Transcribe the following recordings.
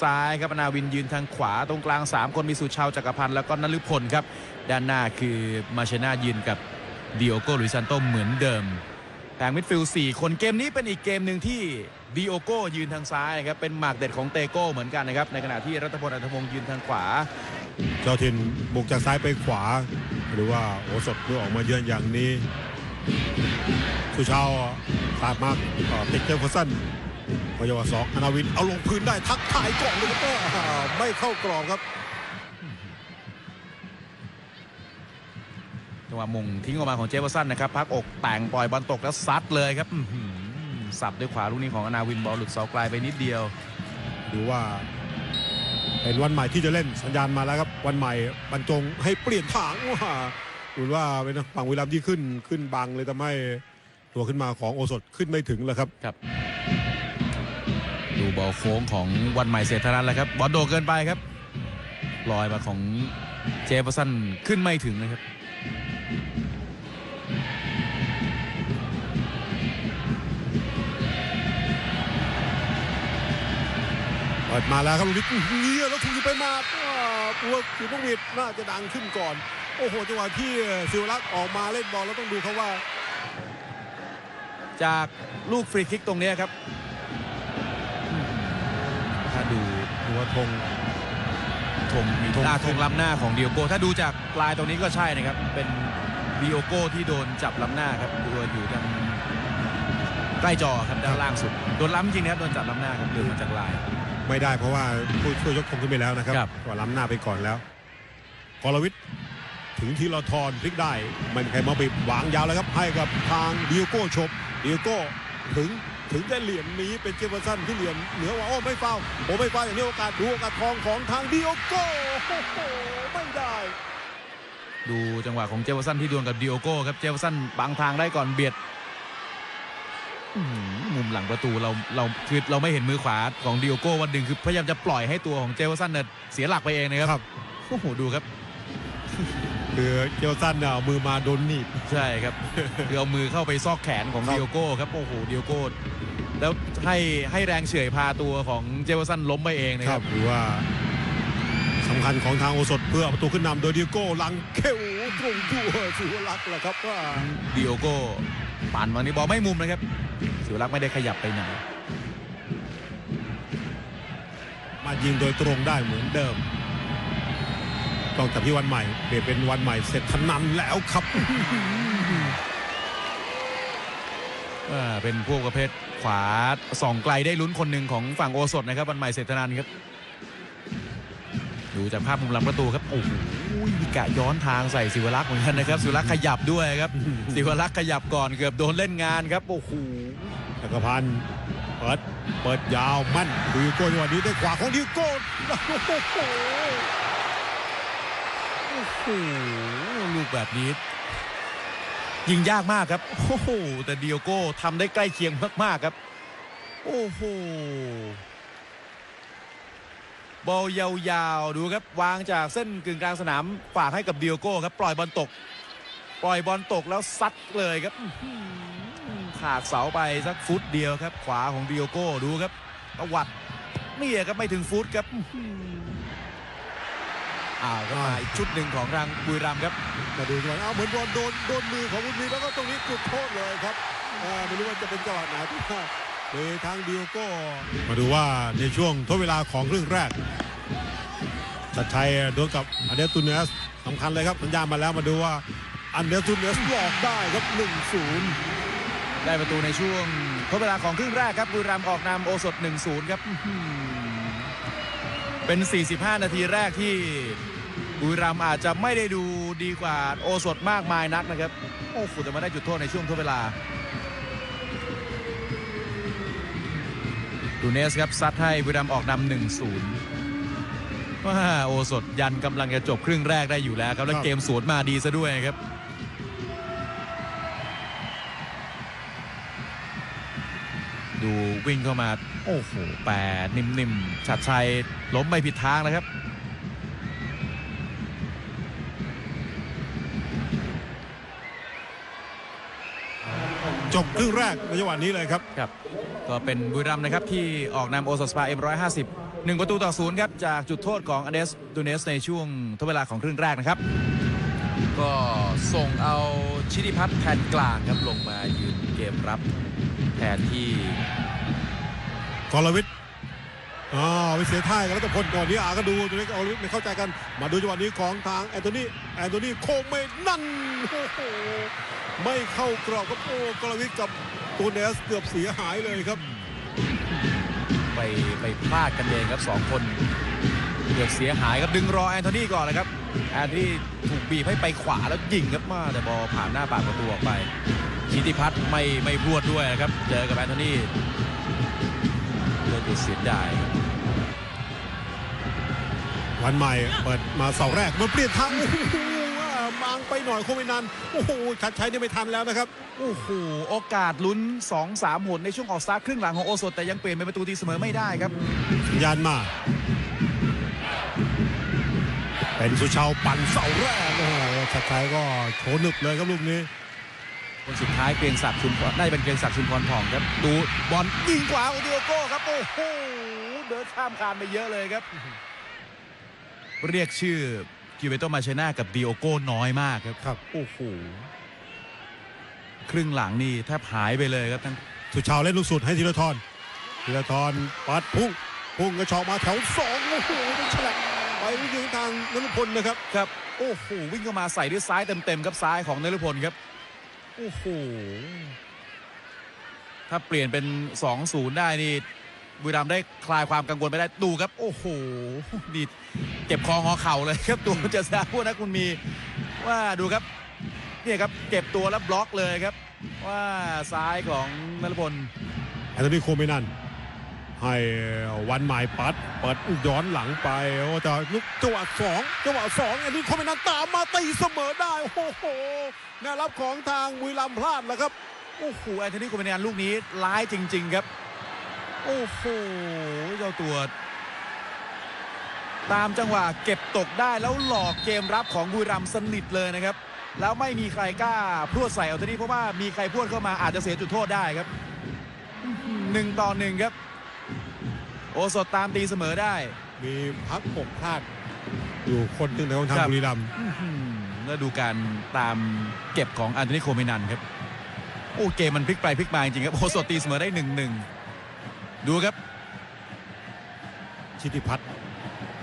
ซ้ายครับนาวินยืนทางขวาตรงกลาง 3 คนมีสุชาวจักรพันธ์แล้วก็นฤพลครับ ด้านหน้าคือมาเชนายืนกับดิโอโกลุยซันโตเหมือนเดิมแผงมิดฟิลด์4คนเกมนี้เป็นอีกเกมหนึ่งที่ดิโอโกยืนทางซ้ายครับเป็นหมากเด็ดของเตโก้เหมือนกันนะครับในขณะที่รัตพลอัธพงศ์ยืนทางขวา เจ้าถิ่นบุกจากซ้ายไปขวา หรือว่าโอสดเมื่อออกมาเยือนอย่างนี้สุชาวตามากเอ่อติดเจฟเฟอร์สัน พยาวสองอนาวินเอาลงพื้นได้ทักทายก่อนเลยครับอ่าไม่เข้ากรอบครับจังหวะมงทิ้งออกมาของเจฟเฟอร์สันนะครับพักอกแต่งปล่อยบอลตกแล้วซัดเลยครับอื้อหือสับด้วยขวาลูกนี้ของอนาวินบอลหลุดเสาไกลไปนิดเดียวดูว่าเป็นวันใหม่ที่จะเล่นสัญญาณมาแล้วครับ วันใหม่บรรจงให้เปลี่ยนทางว่าดูว่าเป็นฝั่งวิลามย์ที่ขึ้นขึ้นบังเลยทำให้ตัวขึ้นมาของโอสถขึ้นไม่ถึงเลยครับครับ ดูบอลโค้งของวันใหม่เศรษฐนันท์แล้วครับบอลโดดเกินไปครับลอยมาของเจฟเฟอร์สันขึ้นไม่ถึงนะครับเปิดมาแล้วครับลูกนี้อื้อหือเงี้ยแล้วถูกยิงไปมาอ่าตัวถือพวกมิดน่าจะดังขึ้นก่อน โอ้โหจังหวะที่ศิวรักษ์ออกมาเล่นบอลแล้วต้องดูเขาว่า จากลูกฟรีคิกตรงเนี้ยครับอืมถ้าดู หัวธงธงมีธงหน้าธงล้ำหน้าของดิโอโกถ้าดูจากลายตรงนี้ก็ใช่นะครับ เป็นดิโอโกที่โดนจับล้ำหน้าครับดูอยู่ทางใกล้จอครับด้านล่างสุดโดนล้ำจริงนะครับโดนจับล้ำหน้าครับเดินมาจากลาย ไม่ได้เพราะว่าผู้ช่วยยกธงขึ้นไปแล้วนะครับครับว่าล้ำหน้าไปก่อนแล้วกรวิทย์ถึงทีละทอนพลิกได้ไม่มีใครมาบิดวางยาวแล้วครับให้กับทางดิโอโก้ชมดิโอโก้ถึง ถึงได้เหรียญนี้เป็นเจฟเฟอร์สันที่เหรียญเหนือว่าโอ้ไม่ฟาวโอ้ไม่ฟาวอย่างนี้โอกาสดูโอกาสทองของทางดิโอโก้โอ้โหไม่ได้ ดูจังหวะของเจฟเฟอร์สันที่ดวลกับดิโอโก้ครับเจฟเฟอร์สันบังทางได้ก่อนเบียดอื้อหือมุมหลังประตูเราเราคือเราไม่เห็นมือขวาของดิโอโก้วันดึงคือพยายามจะปล่อยให้ตัวของเจฟเฟอร์สันเนี่ยเสียหลักไปเองนะครับครับโอ้โหดูครับ คือเจฟเฟอร์สันเนี่ยเอามือมาโดนหนีบใช่ครับคือเอามือเข้าไปซอกแขนของครับดิโอโก้ครับโอ้โหดิโอโก้แล้วให้ให้แรงเฉื่อยพาตัวของเจฟเฟอร์สันล้มไปเองนะคครัรับบหรือว่าสำคัญของทางโอสถเพื่อเอาประตูขึ้นนำโดยดิโก้หลังเข็วตรงตัวสุวรักษ์แหละครับว่าดิโอโก้ปั่นวันนี้บอลไม่มุมนะครับสิวรักษ์ไม่ได้ขยับไปไหนมายิงโดยตรงได้เหมือนเดิม ต้องจับที่วันใหม่เปลี่ยนเป็นวันใหม่เสร็จทนันแล้วครับอ่าเป็นพวกประเภทขวาส่องไกลได้ลุ้นคนหนึ่งของฝั่งโอสถนะครับวันใหม่เศรษฐนันท์ครับ ดูจากภาพมุมหลังประตูครับโอ้โหมีกะย้อนทางใส่สิวรักษ์เหมือนกันนะครับสิวรักษ์ขยับด้วยครับสิวรักษ์ขยับก่อนเกือบโดนเล่นงานครับโอ้โหจักรพันธ์เปิดเปิดยาวมั่นดิโก้จังหวะนี้ได้ขวาของดิโก้โอ้โห โอ้โหลูกแบบนี้ ยิงยากมากครับ โอ้โหแต่เดิโอโก้ทำได้ใกล้เคียงมาก ๆ ครับ โอ้โหบอลยาวๆ ดูครับ วางจากเส้นกึ่งกลางสนามฝากให้กับเดิโอโก้ครับ ปล่อยบอลตก ปล่อยบอลตกแล้วซัดเลยครับขาดเสาไปสักฟุตเดียวครับ ขวาของเดิโอโก้ดูครับตวัดนี่ครับไม่ถึงฟุตครับ อื้อหืออ้าวก็มาอีกชุดหนึ่งของทางบุรีรัมย์ครับมาดูจังหวะเอาเหมือนบอลโดนโดนมือของบุญมีแล้วก็ตรงนี้จุดโทษเลยครับอ่าไม่รู้ว่าจะเป็นจังหวะไหนที่ว่าโดยทางดิโอโก้มาดูว่าในช่วงทดเวลาของครึ่งแรกชัดชัยดวลกับอันเดรสตูเนสสำคัญเลยครับสัญญาณมาแล้วมาดูว่าอันเดรสตูเนสหลอกได้ครับ1-0 ได้ประตูในช่วงทดเวลาของครึ่งแรกครับบุรีรัมย์ออกนำโอสถ1-0 ครับอื้อหือเป็น 45 นาทีแรกที่ บุรีรัมย์อาจจะไม่ได้ดูดีกว่าโอสถมากมายนักนะครับ โอ้โหแต่มาได้จุดโทษในช่วงทดเวลาดูเนสครับซัดให้บุรีรัมย์ออกนำ1-0ว่าโอสถยันกำลังจะจบครึ่งแรกได้อยู่แล้วครับ แล้วเกมสวนมาดีซะด้วยครับดูวิ่งเข้ามา โอ้โหแปรนิ่มๆชัดชัยล้มไม่ผิดทางนะครับ จบครึ่งแรกในจังหวะนี้เลยครับ ครับ ก็เป็นบุรีรัมย์นะครับ ที่ออกนำโอสถสปาเอ็มร้อยห้าสิบหนึ่งประตูต่อศูนย์ครับ จากจุดโทษของอเดสตูเนสในช่วงทดเวลาของครึ่งแรกนะครับ ก็ส่งเอาชิติพัฒน์แทนกลางครับลงมายืนเกมรับ แทนที่กรวิทย์ อ่าไปเสียท่ายกันแล้วแต่พลก่อนนี้อาก็ดูตัวนี้กรวิทย์ไม่เข้าใจกัน มาดูจังหวะนี้ของทางแอนโทนีแอนโทนีโคงไม่นั่นโอ้โหไม่เข้ากรอบครับโอ้กรวิทกับตูเนสเกือบเสียหายเลยครับ ไปไปพลาดกันเองครับสองคนเกือบเสียหายครับดึงรอแอนโทนีก่อนนะครับแอนโทนีถูกบีบให้ไปขวาแล้วยิงครับมาแต่บอลผ่านหน้าปากประตูออกไปชิติพัฒน์ไม่ไม่พวดด้วยนะครับ เจอกับแอนโทนีเลยดูเสียดาย วันใหม่เปิดมาเสาแรกมันเปลี่ยนทางโอ้โหว่าบางไปหน่อยโคงไม่นานโอ้โหขัดใช้นี่ไม่ทันแล้วนะครับโอ้โหโอกาสลุ้น 2-3หนในช่วงออกสตาร์ทครึ่งหลังของโอสถแต่ยังเปลี่ยนเป็นประตูตีเสมอไม่ได้ครับสัญญาณมา เป็นสุชาวปั่นเสาแรกโอ้โหชัดชัยก็โชว์หนึบเลยครับลูกนี้คนสุดท้ายเกรียงศักดิ์ชุมพรน่าจะเป็นเกรียงศักดิ์ชุมพรทองครับ ดูบอลยิงขวาของดิโอโก้ครับ โอ้โหเดินข้ามคานไปเยอะเลยครับ เรียกชื่อกิเวโตมาเชน่ากับดิโอโก้น้อยมากครับครับ โอ้โหครึ่งหลังนี่แทบหายไปเลยครับทั้งสุชาวเล่นลูกสุดให้ธีรทรธีรทรปัดพุ่งพุ่งกระชอกมาแถวสองโอ้โหเป็นฉลับไปไม่ถึงทางนรพลนะครับครับโอ้โหวิ่งเข้ามาใส่ด้วยซ้ายเต็มๆครับซ้ายของนฤพลครับโอ้โหถ้าเปลี่ยนเป็น 2-0 ได้นี่ บุรีรัมย์ได้คลายความกังวลไปได้ดูครับ โอ้โหดีดเจ็บคอหอเข่าเลยครับตัวเจษฎาพูดนะคุณมีว่าดูครับเนี่ยครับเก็บตัวแล้วบล็อกเลยครับ ว่าซ้ายของนฤพลแอนโทนีโคเมนันให้วันหม่ปัดเปิดย้อนหลังไปโอ้แต่ลูกจังหวะสองจังหวะสองแอนโทนีโคเมนันตามมาตีเสมอได้โอ้โหแนวรับของทางบุรีรัมย์พลาดแล้วครับโอ้โหแอนโทนีโคเมนียนลูกนี้ร้ายจริง ๆ ครับ โอ้โหเจ้าตัว ตามจังหวะเก็บตกได้แล้วหลอกเกมรับของบุรีรัมย์สนิทเลยนะครับ แล้วไม่มีใครกล้าพรวดใส่แอนโทนีเพราะว่ามีใครพรวดเข้ามาอาจจะเสียจุดโทษได้ครับอื้อหือหนึ่งต่อหนึ่งครับ โอสดตามตีเสมอได้ มีพักปกพลาดอยู่คนหนึ่งในของทางครับบุรีรัมย์อื้อหือแล้วดูการตามเก็บของอันโทนีโคเมนันครับ โอ้เกมมันพลิกไปพลิกมาจริงๆครับ โอสดตีเสมอได้หนึ่งหนึ่ง ดูครับ ชิติพัฒน์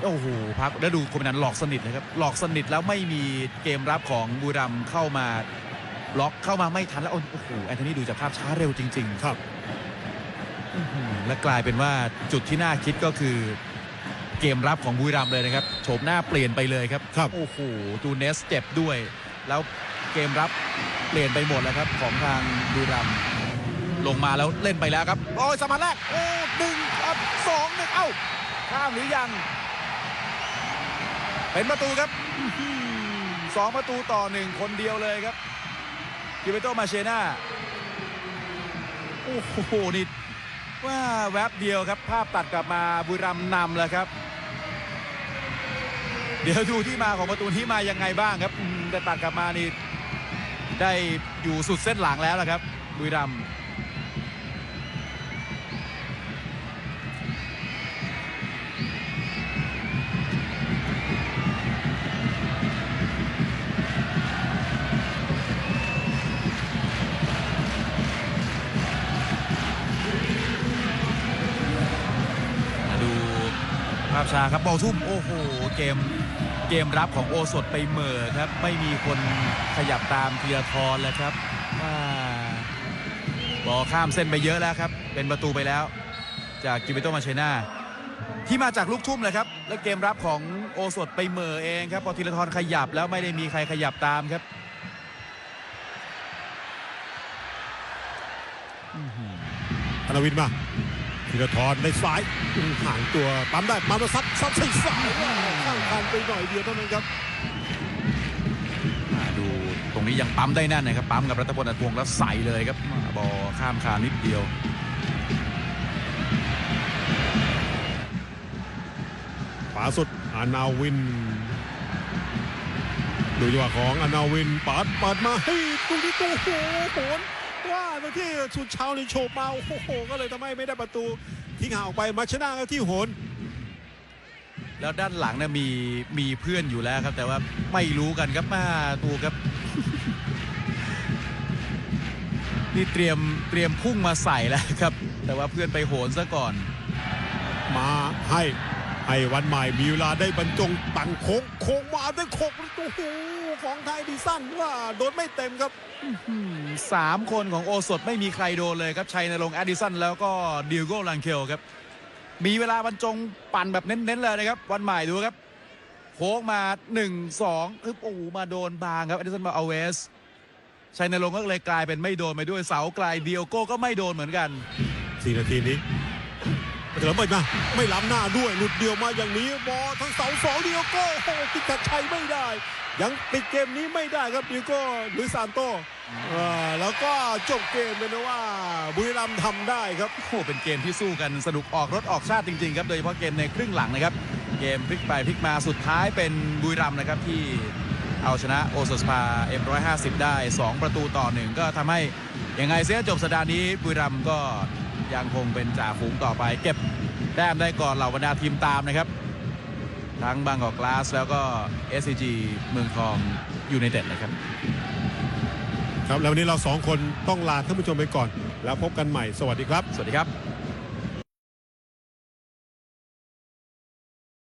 โอ้โหพักแล้วดูโคเมนันหลอกสนิทนะครับ หลอกสนิทแล้วไม่มีเกมรับของบูรัมย์เข้ามาบล็อกเข้ามาไม่ทันแล้วโอ้โหแอนโทนีดูจากภาพช้าเร็วจริงครับๆอื้อหือและกลายเป็นว่าจุดที่น่าคิดก็คือ เกมรับของบูรัมย์เลยนะครับโฉมหน้าเปลี่ยนไปเลยครับครับโอ้โหตูเนสเจ็บด้วย แล้วเกมรับเปลี่ยนไปหมดแล้วครับของทางบูรัมย์ ลงมาแล้วเล่นไปแล้วครับโอ้ยสมาร์ทแรกโอ้หนึ่งครับสองหนึ่งเอ้าข้ามหรือยัง เป็นประตูครับสองประตูต่อหนึ่งคนเดียวเลยครับกิเบโตมาเชน่าโอ้โหนี่ว่าแวบเดียวครับ ภาพตัดกลับมาบุรัมนำแล้วครับ เดี๋ยวดูที่มาของประตูนี้มายังไงบ้างครับแต่ตัดกลับมานี่ได้อยู่สุดเส้นหลังแล้วละครับบุรีรัมย์ ภาพช้าครับบอลทุ่มโอ้โหเกมเกมรับของโอสดไปเหม่อครับ ไม่มีคนขยับตามเทียทรแล้วครับว่าบอลข้ามเส้นไปเยอะแล้วครับ เป็นประตูไปแล้ว จากกิเบโตมาเชน่าที่มาจากลูกทุ่มเลยครับ และเกมรับของโอสดไปเหม่อเองครับพอธีรทรขยับแล้วไม่ได้มีใครขยับตามครับอื้อหือธนวินมา ธีรทรในซ้ายห่างตัวปั๊มได้ปั๊มแล้วซัดซัดใส่ซ้ายข้างคันไปหน่อยเดียวเท่านั้นครับดูตรงนี้ยังปั๊มได้แน่นนะครับปั๊มกับรัตพลอัดพวงแล้วใส่เลยครับบอลข้ามคานนิดเดียวขวาสุดอานาวินดูจังหวะของอานาวินปัดปัดมาให้ตรงนี้ตัวโหโหน ว่าตรงที่สุดเช้านี่โฉบมาโอ้โหก็เลยทำให้ไม่ได้ประตูทิ้งห่างออกไปมาชนะที่โหนแล้วด้านหลังนะมีมีเพื่อนอยู่แล้วครับ แต่ว่าไม่รู้กันครับมาตัวครับนี่เตรียมเตรียมพุ่งมาใส่แล้วครับ แต่ว่าเพื่อนไปโหนซะก่อน มาให้ ให้วันใหม่มีเวลาได้บรรจงตั้งโค้งโค้งมาได้โค้งโอ้โหของไทยดีสั้นว่าโดนไม่เต็มครับอืมสามคนของโอสถไม่มีใครโดนเลยครับชัยนรงค์แอดดิสันแล้วก็ดิวโก้ลังเคลครับ มีเวลาบรรจงปั่นแบบเน้นๆเลยนะครับ วันใหม่ดูครับ โค้งมา1 2อึ๊บโอ้โหมาโดนบางครับแอดดิสันมาเอาเวสชัยนรงค์ก็เลยกลายเป็นไม่โดนไปด้วยเสาไกลเดียวโก้ก็ไม่โดนเหมือนกันสี่นาทีนี้ เฉลิมไปมาไม่ล้ำหน้าด้วยหลุดเดียวมาอย่างนี้บอทั้งเสาสองเดียวโก้โอ้โหปิดกัดชัยไม่ได้ ยังปิดเกมนี้ไม่ได้ครับดิโก้หรือซานโตแล้วก็จบเกมเป็นะว่า บุรีรัมย์ทำได้ครับโอ้เป็นเกมที่สู้กันสนุกออกรถออกชาติจริงๆครับโดยเฉพาะเกมในครึ่งหลังนะครับ เกมพลิกไปพลิกมาสุดท้ายเป็นบุรีรัมย์นะครับที่เอาชนะโอสสปา M150 ได้ 2 ประตูต่อหนึ่งก็ทำให้ยังไงเสียจบสัปดาห์นี้บุรีรัมย์ก็ ยังคงเป็นจ่าฝูงต่อไป เก็บแต้มได้ก่อนเหล่าบรรดาทีมตามนะครับ ทั้งบางกอกกลาสแล้วก็ SCG เมืองทองยูไนเต็ดนะครับ ครับแล้ววันนี้เราสองคนต้องลาท่านผู้ชมไปก่อน แล้วพบกันใหม่สวัสดีครับ สวัสดีครับ